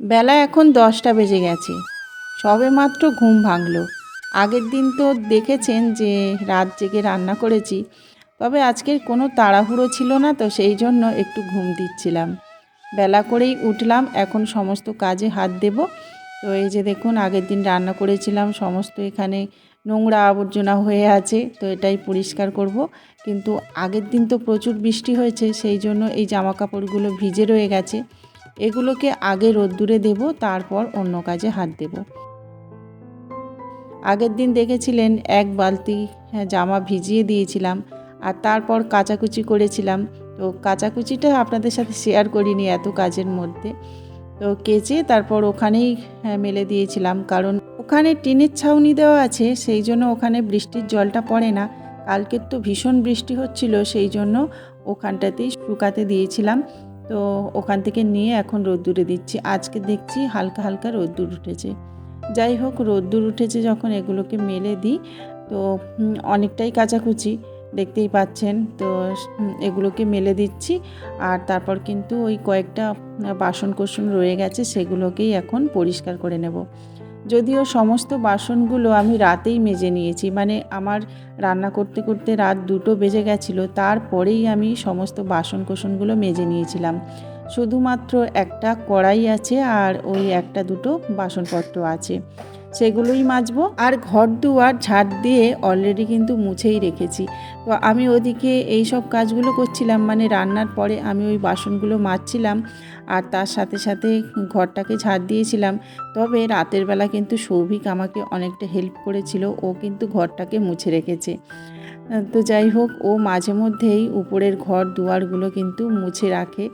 বেলা এখন দশটা বেজে গেছে। সবে মাত্র ঘুম ভাঙলো। আগের দিন তো দেখেছেন যে রাত জেগে রান্না করেছি, তবে আজকের কোনো তাড়াহুড়ো ছিল না তো সেই জন্য একটু ঘুম দিচ্ছিলাম। বেলা করেই উঠলাম, এখন সমস্ত কাজে হাত দেব। তো এই যে দেখুন, আগের দিন রান্না করেছিলাম, সমস্ত এখানে নোংরা আবর্জনা হয়ে আছে, তো এটাই পরিষ্কার করব। কিন্তু আগের দিন তো প্রচুর বৃষ্টি হয়েছে, সেই জন্য এই জামা কাপড়গুলো ভিজে রয়ে গেছে। এগুলোকে আগে রোদ্দুরে দেব তারপর অন্য কাজে হাত দেব। আগের দিন দেখেছিলেন এক বালতি হ্যাঁ, জামা ভিজিয়ে দিয়েছিলাম আর তারপর কাচাকুচি করেছিলাম। তো কাচাকুচিটা আপনাদের সাথে শেয়ার করিনি এত কাজের মধ্যে। তো কেচে তারপর ওখানেই হ্যাঁ, মেলে দিয়েছিলাম। কারণ ওখানে টিনের ছাউনি দেওয়া আছে সেই জন্য ওখানে বৃষ্টির জলটা পড়ে না। কালকের তো ভীষণ বৃষ্টি হচ্ছিল সেই জন্য ওখানটাতেই শুকাতে দিয়েছিলাম। তো ওখান থেকে নিয়ে এখন রোদ্দুরে দিচ্ছি। আজকে দেখছি হালকা হালকা রোদ্দুর উঠেছে। যাই হোক, রোদ্দুর উঠেছে যখন এগুলোকে মেলে দিই, তো অনেকটাই কাচাকুচি দেখতেই পাচ্ছেন। তো এগুলোকে মেলে দিচ্ছি আর তারপর কিন্তু ওই কয়েকটা বাসন কোসন রয়ে গেছে, সেগুলোকেই এখন পরিষ্কার করে নেব। যদিও সমস্ত বাসনগুলো আমি রাতেই মেজে নিয়েছি মানে আমার রান্না করতে করতে রাত দুটো বেজে গেছিল, তারপরেই আমি সমস্ত বাসন কোসনগুলো মেজে নিয়েছিলাম। শুধুমাত্র একটা কড়াই আছে আর ওই একটা দুটো বাসনপত্র আছে। সেগুলোই মাজবো। আর ঘর দুয়ার ঝাড় দিয়ে অলরেডি কিন্তু মুছেই রেখেছি। তো আমি ওদিকে এই সব কাজগুলো করছিলাম মানে রান্নার পরে আমি ওই বাসনগুলো মাজছিলাম আর তার সাথে সাথে ঘরটাকে ঝাড় দিয়েছিলাম। তবে রাতের বেলা কিন্তু সৌভিক আমাকে অনেকটা হেল্প করেছিল, ও কিন্তু ঘরটাকে মুছে রেখেছে। তো যাই হোক, ও মাঝে মধ্যেই উপরের ঘর দুয়ারগুলো কিন্তু মুছে রাখে।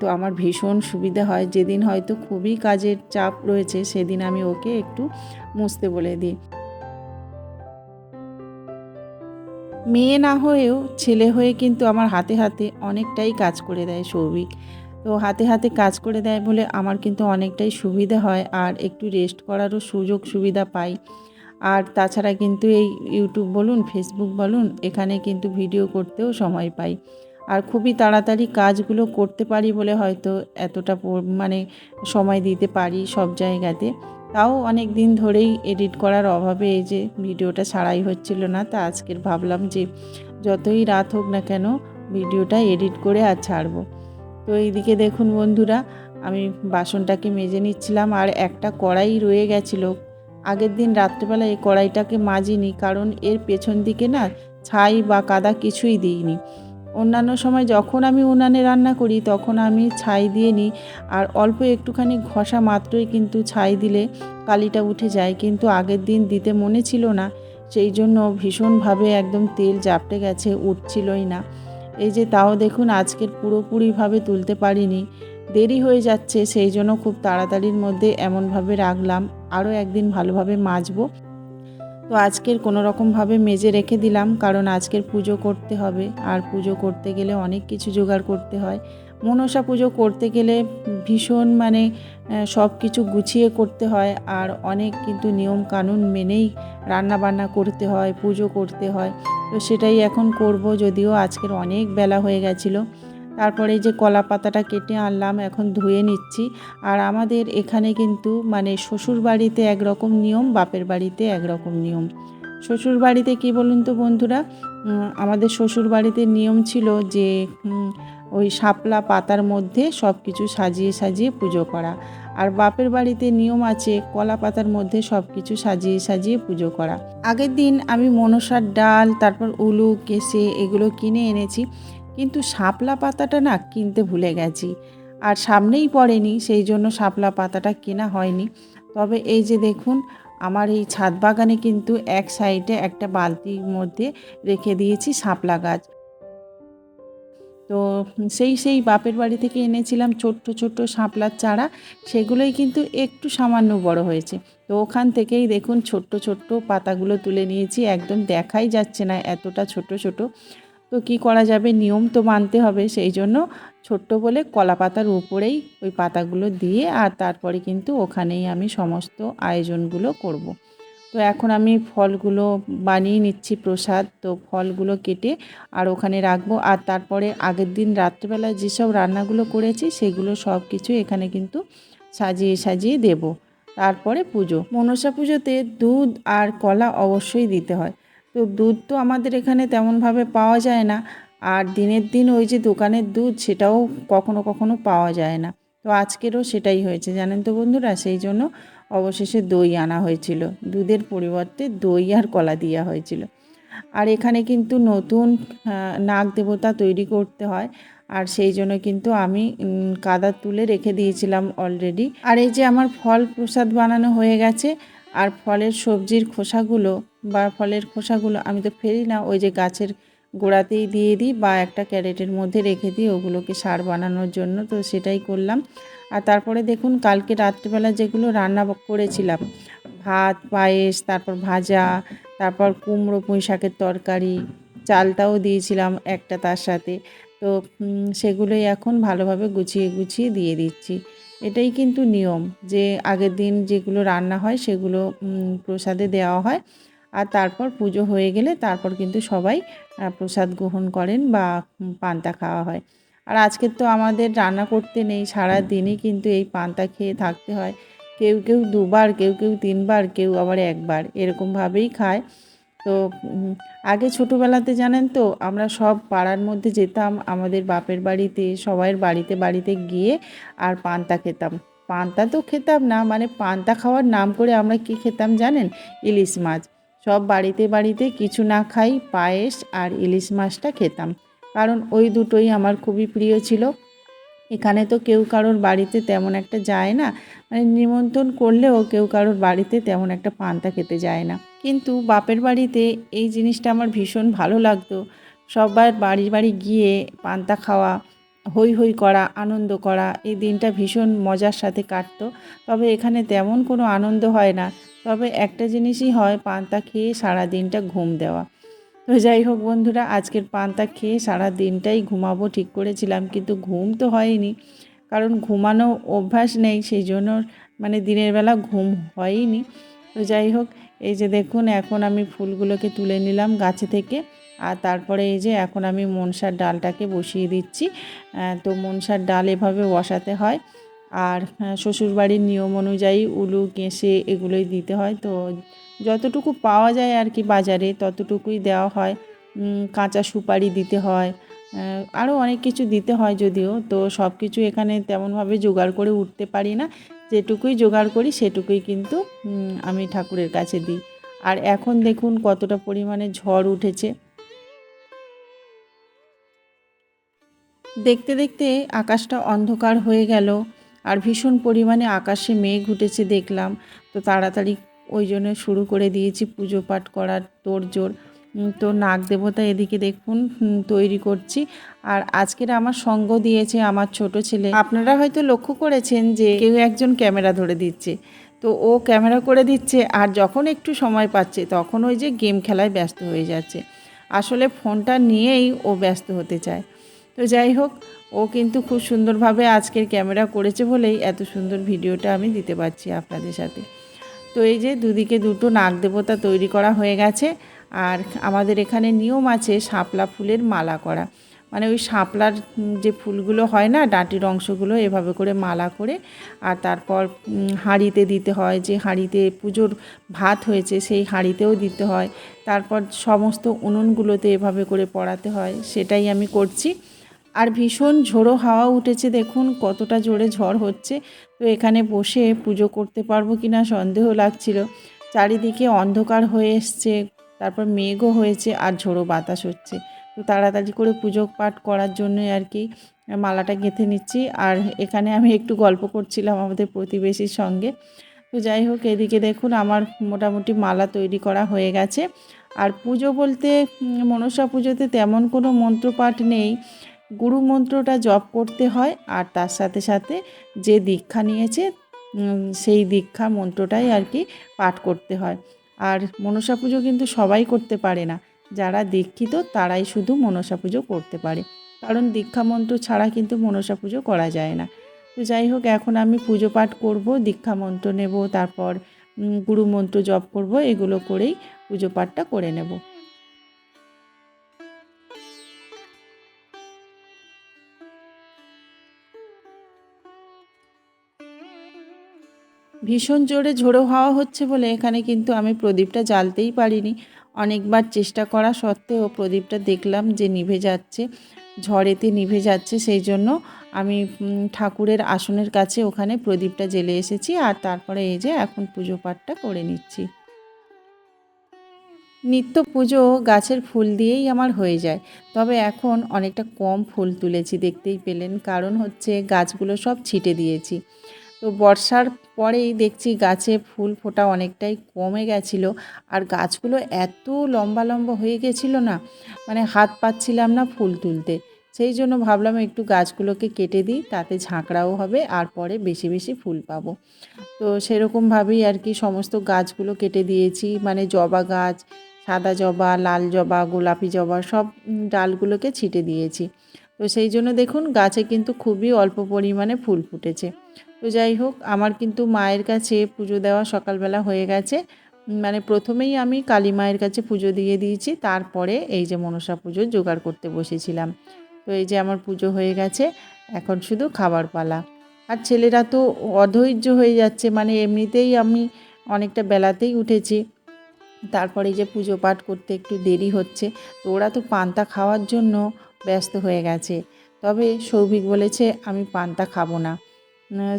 তো আমার ভীষণ সুবিধা হয়। যেদিন হয়তো খুবই কাজের চাপ রয়েছে, সেদিন আমি ওকে একটু মুছতে বলে দিই। মেয়ে না হয়েও ছেলে হয়ে কিন্তু আমার হাতে হাতে অনেকটাই কাজ করে দেয় সৌভিক। তো হাতে হাতে কাজ করে দেয় বলে আমার কিন্তু অনেকটাই সুবিধা হয় আর একটু রেস্ট করারও সুযোগ সুবিধা পাই। আর তাছাড়া কিন্তু এই ইউটিউব বলুন ফেসবুক বলুন, এখানে কিন্তু ভিডিও করতেও সময় পাই। আর খুবই তাড়াতাড়ি কাজগুলো করতে পারি বলে হয়তো এতটা মানে সময় দিতে পারি সব জায়গাতে। তাও অনেক দিন ধরেই এডিট করার অভাবে এই যে ভিডিওটা ছাড়াই হচ্ছিল না, তা আজকের ভাবলাম যে যতই রাত হোক না কেন ভিডিওটা এডিট করে আর ছাড়বো। তো এইদিকে দেখুন বন্ধুরা, আমি বাসনটাকে মেজে নিচ্ছিলাম আর একটা কড়াই রয়ে গেছিল আগের দিন রাত্রেবেলা এই কড়াইটাকে মাজিনি, কারণ এর পেছন দিকে না ছাই বা কাদা কিছুই দিইনি। অন্যান্য সময় যখন আমি উনানে রান্না করি, তখন আমি ছাই দিয়ে নিই, আর অল্প একটুখানি ঘষা মাত্রই কিন্তু ছাই দিলে কালিটা উঠে যায়। কিন্তু আগের দিন দিতে মনে ছিল না, সেই জন্য ভীষণভাবে একদম তেল জাপটে গেছে, উঠছিলই না। এই যে তাও দেখুন আজকের পুরোপুরিভাবে তুলতে পারিনি। দেরি হয়ে যাচ্ছে, সেই জন্য খুব তাড়াতাড়ির মধ্যে এমনভাবে রাখলাম। আরও একদিন ভালোভাবে মাজবো। তো আজকের কোনো রকমভাবে মেজে রেখে দিলাম, কারণ আজকের পুজো করতে হবে। আর পুজো করতে গেলে অনেক কিছু জোগাড় করতে হয়। মনসা পুজো করতে গেলে ভীষণ মানে সব কিছু গুছিয়ে করতে হয়। আর অনেক কিন্তু নিয়ম কানুন মেনেই রান্না বান্না করতে হয়, পুজো করতে হয়। তো সেটাই এখন করব, যদিও আজকের অনেক বেলা হয়ে গেছিল। তারপরে যে কলা পাতাটা কেটে আনলাম, এখন ধুয়ে নিচ্ছি। আর আমাদের এখানে কিন্তু মানে শ্বশুর বাড়িতে একরকম নিয়ম, বাপের বাড়িতে একরকম নিয়ম। শ্বশুর বাড়িতে কী বলুন তো বন্ধুরা? আমাদের শ্বশুর বাড়িতে নিয়ম ছিল যে ওই শাপলা পাতার মধ্যে সব কিছু সাজিয়ে সাজিয়ে পুজো করা। আর বাপের বাড়িতে নিয়ম আছে, কলা পাতার মধ্যে সব কিছু সাজিয়ে সাজিয়ে পুজো করা। আগের দিন আমি মনসার ডাল, তারপর উলু কেসে এগুলো কিনে এনেছি। কিন্তু শাপলা পাতাটা না কিনতে ভুলে গেছি। আর সামনেই পড়েনি, সেই জন্য শাপলা পাতাটা কেনা হয়নি। তবে এই যে দেখুন, আমার এই ছাদ বাগানে কিন্তু এক সাইডে একটা বালতির মধ্যে রেখে দিয়েছি শাপলা গাছ। তো সেই সেই বাপের বাড়ি থেকে এনেছিলাম ছোট্ট ছোট্ট শাপলার চারা। সেগুলোই কিন্তু একটু সামান্য বড় হয়েছে। তো ওখান থেকেই দেখুন ছোট্ট ছোট্ট পাতাগুলো তুলে নিয়েছি। একদম দেখাই যাচ্ছে না এতটা ছোট ছোট। তো কি করা যাবে? নিয়ম তো মানতে হবে, সেই জন্য ছোট্ট বলে কলা পাতার উপরেই ওই পাতাগুলো দিয়ে আর তারপরে কিন্তু ওখানেই আমি সমস্ত আয়োজনগুলো করব। তো এখন আমি ফলগুলো বানিয়ে নিচ্ছি প্রসাদ, তো ফলগুলো কেটে আর ওখানে রাখব। আর তারপরে আগের দিন রাত্রেবেলা যেসব রান্নাগুলো করেছি, সেগুলো সব কিছু এখানে কিন্তু সাজিয়ে সাজিয়ে দেব। তারপরে পুজো। মনসা পুজোতে দুধ আর কলা অবশ্যই দিতে হয়। তো দুধ তো আমাদের এখানে তেমনভাবে পাওয়া যায় না। আর দিনের দিন ওই যে দোকানের দুধ সেটাও কখনো কখনো পাওয়া যায় না। তো আজকেরও সেটাই হয়েছে, জানেন তো বন্ধুরা? সেই জন্য অবশেষে দই আনা হয়েছিল। দুধের পরিবর্তে দই আর কলা দেওয়া হয়েছিল। আর এখানে কিন্তু নতুন নাগ দেবতা তৈরি করতে হয়। আর সেই জন্য কিন্তু আমি কাদা তুলে রেখে দিয়েছিলাম অলরেডি আর এই যে আমার ফল প্রসাদ বানানো হয়ে গেছে, আর ফলের সবজির খোসাগুলো বা ফলের খোসাগুলো আমি তো ফেরি না, ওই যে গাছের গোড়াতেই দিয়ে দিই বা একটা ক্যারেটের মধ্যে রেখে দিই, ওগুলোকে সার বানানোর জন্য, তো সেটাই করলাম। আর তারপরে দেখুন, কালকে রাত্রিবেলা যেগুলো রান্না করেছিলাম, ভাত, পায়েস, তারপর ভাজা, তারপর কুমড়ো পুঁই শাকের তরকারি, চালটাও দিয়েছিলাম একটা তার সাথে, তো সেগুলোই এখন ভালোভাবে গুছিয়ে গুছিয়ে দিয়ে দিচ্ছি। এটাই কিন্তু নিয়ম যে আগের দিন যেগুলো রান্না হয় সেগুলো প্রসাদে দেওয়া হয়। আর তারপর পুজো হয়ে গেলে তারপর কিন্তু সবাই প্রসাদ গ্রহণ করেন বা পান্তা খাওয়া হয়। আর আজকে তো আমাদের রান্না করতে নেই সারা দিনই কিন্তু এই পান্তা খেয়ে থাকতে হয়। কেউ কেউ দুবার, কেউ কেউ তিনবার, কেউ আবার একবার এরকমভাবেই খায়। তো আগে ছোটোবেলাতে জানেন তো, আমরা সব পাড়ার মধ্যে যেতাম, আমাদের বাপের বাড়িতে, সবাইয়ের বাড়িতে বাড়িতে গিয়ে আর পান্তা খেতাম। পান্তা তো খেতাম না মানে পান্তা খাওয়ার নাম করে আমরা কি খেতাম জানেন? ইলিশ মাছ। সব বাড়িতে বাড়িতে কিছু না খাই, পায়েস আর ইলিশ মাছটা খেতাম। কারণ ওই দুটোই আমার খুবই প্রিয় ছিল। এখানে তো কেউ কারোর বাড়িতে তেমন একটা যায় না। মানে নিমন্ত্রণ করলেও কেউ কারোর বাড়িতে তেমন একটা পান্তা খেতে যায় না। কিন্তু বাপের বাড়িতে এই জিনিসটা আমার ভীষণ ভালো লাগতো। সবার বাড়ি বাড়ি গিয়ে পান্তা খাওয়া হই হই করা, আনন্দ করা, এই দিনটা ভীষণ মজার সাথে কাটতো। তবে এখানে তেমন কোনো আনন্দ হয় না। তবে একটা জিনিসই হয়, পান্তা খেয়ে সারা দিনটা ঘুম দেওয়া। তো যাই হোক বন্ধুরা, আজকের পান্তা খেয়ে সারা দিনটাই ঘুমাবো, ঠিক করেছিলাম, কিন্তু ঘুম তো হয়নি। কারণ ঘুমানো অভ্যাস নেই সেই জন্য মানে দিনের বেলা ঘুম হয়নি। তো যাই হোক, এই যে দেখুন, এখন আমি ফুলগুলোকে তুলে নিলাম গাছে থেকে। আর তারপরে এই যে এখন আমি মনসার ডালটাকে বসিয়ে দিচ্ছি। তো মনসার ডাল এভাবে বসাতে হয়। আর শ্বশুরবাড়ির নিয়ম অনুযায়ী উলু, কেঁসে এগুলোই দিতে হয়। তো যতটুকু পাওয়া যায় আর কি বাজারে ততটুকুই দেওয়া হয়। কাঁচা সুপারি দিতে হয় আরও অনেক কিছু দিতে হয় যদিও। তো সব কিছু এখানে তেমনভাবে জোগাড় করে উঠতে পারি না। যেটুকুই জোগাড় করি সেটুকুই কিন্তু আমি ঠাকুরের কাছে দিই। আর এখন দেখুন কতটা পরিমাণে ঝড় উঠেছে। দেখতে দেখতে আকাশটা অন্ধকার হয়ে গেল। আর ভীষণ পরিমাণে আকাশে মেঘ উঠেছে দেখলাম। তো তাড়াতাড়ি ওই জন্য শুরু করে দিয়েছি পুজো পাঠ করার তোড়জোড় তো নাগ দেবতা এদিকে দেখুন তৈরি করছি। আর আজকের আমার সঙ্গ দিয়েছে আমার ছোট ছেলে। আপনারা হয়তো লক্ষ্য করেছেন যে কেউ একজন ক্যামেরা ধরে দিচ্ছে। তো ও ক্যামেরা করে দিচ্ছে আর যখন একটু সময় পাচ্ছে তখন ওই যে গেম খেলায় ব্যস্ত হয়ে যাচ্ছে। আসলে ফোনটা নিয়েই ও ব্যস্ত হতে চায়। তো যাই হোক ও কিন্তু খুব সুন্দরভাবে আজকের ক্যামেরা করেছে বলেই এত সুন্দর ভিডিওটা আমি দিতে পারছি আপনাদের সাথে। তো এই যে দুদিকে দুটো নাগ দেবতা তৈরি করা হয়ে গেছে আর আমাদের এখানে নিয়ম আছে শাপলা ফুলের মালা করা। মানে ওই শাপলার যে ফুলগুলো হয় না, ডাঁটির অংশগুলো এভাবে করে মালা করে আর তারপর হাঁড়িতে দিতে হয়। যে হাঁড়িতে পুজোর ভাত হয়েছে সেই হাঁড়িতেও দিতে হয়। তারপর সমস্ত উনুনগুলোতে এভাবে করে পড়াতে হয়। সেটাই আমি করছি। আর ভীষণ ঝোড়ো হাওয়া উঠেছে, দেখুন কতটা জোরে ঝড় হচ্ছে। তো এখানে বসে পুজো করতে পারব কি না সন্দেহ লাগছিল। চারিদিকে অন্ধকার হয়ে এসছে, তারপর মেঘও হয়েছে আর ঝোড়ো বাতাস হচ্ছে। তো তাড়াতাড়ি করে পুজো পাঠ করার জন্যই আর কি মালাটা গেঁথে নিচ্ছি। আর এখানে আমি একটু গল্প করছিলাম আমাদের প্রতিবেশীর সঙ্গে। তো যাই হোক, এদিকে দেখুন আমার মোটামুটি মালা তৈরি করা হয়ে গেছে। আর পুজো বলতে মনসা পুজোতে তেমন কোনো মন্ত্রপাঠ নেই। গুরু মন্ত্রটা জপ করতে হয় আর তার সাথে সাথে যে দীক্ষা নিয়েছে সেই দীক্ষা মন্ত্রটাই আর কি পাঠ করতে হয়। আর মনসা পুজো কিন্তু সবাই করতে পারে না। যারা দীক্ষিত তারাই শুধু মনসা পুজো করতে পারে। কারণ দীক্ষা মন্ত্র ছাড়া কিন্তু মনসা পুজো করা যায় না। তো যাই হোক, এখন আমি পুজো পাঠ করব, দীক্ষা মন্ত্র নেব, তারপর গুরু মন্ত্র জপ করব, এগুলো করেই পুজো পাঠটা করে নেব। ভীষণ জোরে ঝোড়ো হাওয়া হচ্ছে বলে এখানে কিন্তু আমি প্রদীপটা জ্বালতেই পারিনি। অনেকবার চেষ্টা করা সত্ত্বেও প্রদীপটা দেখলাম যে নিভে যাচ্ছে, ঝড়েতে নিভে যাচ্ছে, সেই জন্য আমি ঠাকুরের আসনের কাছে ওখানে প্রদীপটা জেলে এসেছি আর তারপরে এই যে এখন পুজো পাঠটা করে নিচ্ছি। নিত্য পুজো গাছের ফুল দিয়েই আমার হয়ে যায়, তবে এখন অনেকটা কম ফুল তুলেছি, দেখতেই পেলেন। কারণ হচ্ছে গাছগুলো সব ছিটে দিয়েছি। তো বর্ষার পরেই দেখছি গাছে ফুল ফোটা অনেকটাই কমে গেছিল। আর গাছগুলো এত লম্বা লম্বা হয়ে গেছিল না মানে হাত পাচ্ছিলাম না ফুল তুলতে। সেই জন্য ভাবলাম একটু গাছগুলোকে কেটে দিই, তাতে ঝাঁকড়াও হবে আর পরে বেশি বেশি ফুল পাবো। তো সেরকমভাবেই আর কি সমস্ত গাছগুলো কেটে দিয়েছি মানে জবা গাছ, সাদা জবা, লাল জবা, গোলাপি জবা, সব ডালগুলোকে ছিটে দিয়েছি। তো সেই জন্য দেখুন গাছে কিন্তু খুবই অল্প পরিমাণে ফুল ফুটেছে। তো যাই হোক, আমার কিন্তু মায়ের কাছে পুজো দেওয়া সকালবেলা হয়ে গেছে। মানে প্রথমেই আমি কালী মায়ের কাছে পুজো দিয়ে দিয়েছি, তারপরে এই যে মনসা পুজো জোগাড় করতে বসেছিলাম। তো এই যে আমার পুজো হয়ে গেছে, এখন শুধু খাবার পালা। আর ছেলেরা তো অধৈর্য হয়ে যাচ্ছে মানে এমনিতেই আমি অনেকটা বেলাতেই উঠেছি। তারপরে যে পুজো পাঠ করতে একটু দেরি হচ্ছে, তো ওরা তো পান্তা খাওয়ার জন্য ব্যস্ত হয়ে গেছে। তবে সৌভিক বলেছে, আমি পান্তা খাব না।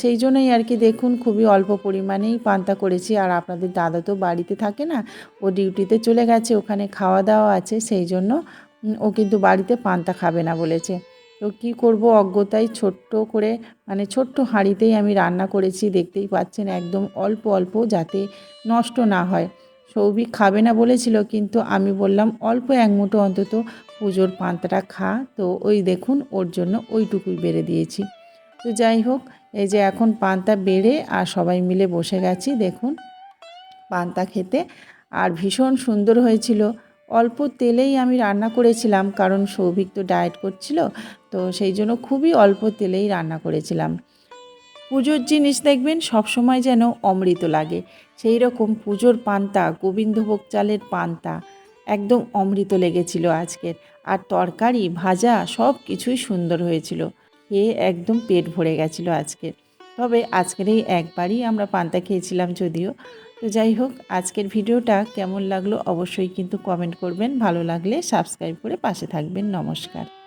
সেই জন্যই আর কি দেখুন খুবই অল্প পরিমাণেই পান্তা করেছি। আর আপনাদের দাদা তো বাড়িতে থাকে না, ও ডিউটিতে চলে গেছে, ওখানে খাওয়া দাওয়া আছে, সেই জন্য ও কিন্তু বাড়িতে পান্তা খাবে না বলেছে। তো কি করব অজ্ঞতায় ছোট্ট করে মানে ছোট্ট হাঁড়িতেই আমি রান্না করেছি, দেখতেই পাচ্ছেন একদম অল্প অল্প যাতে নষ্ট না হয়। সৌভিক খাবে না বলেছিল, কিন্তু আমি বললাম, অল্প এক মুঠো অন্তত পুজোর পান্তাটা খা। তো ওই দেখুন, ওর জন্য ওইটুকুই বেড়ে দিয়েছি। তো যাই হোক, এই যে এখন পান্তা বেড়ে আর সবাই মিলে বসে গেছি, দেখুন পান্তা খেতে। আর ভীষণ সুন্দর হয়েছিল। অল্প তেলেই আমি রান্না করেছিলাম, কারণ সৌভিক তো ডায়েট করছিল, তো সেই জন্য খুবই অল্প তেলেই রান্না করেছিলাম। পুজোর জিনিস দেখবেন, সব সময় যেন অমৃত লাগে। সেই রকম পুজোর পান্তা, গোবিন্দভোগ চালের পান্তা, একদম অমৃত লেগেছিল আজকের। আর তরকারি, ভাজা, সব কিছুই সুন্দর হয়েছিল। খেয়ে একদম পেট ভরে গেছিল আজকের। তবে আজকের এই একবারই আমরা পান্তা খেয়েছিলাম যদিও। তো যাই হোক, আজকের ভিডিওটা কেমন লাগল অবশ্যই কিন্তু কমেন্ট করবেন। ভালো লাগলে সাবস্ক্রাইব করে পাশে থাকবেন। নমস্কার।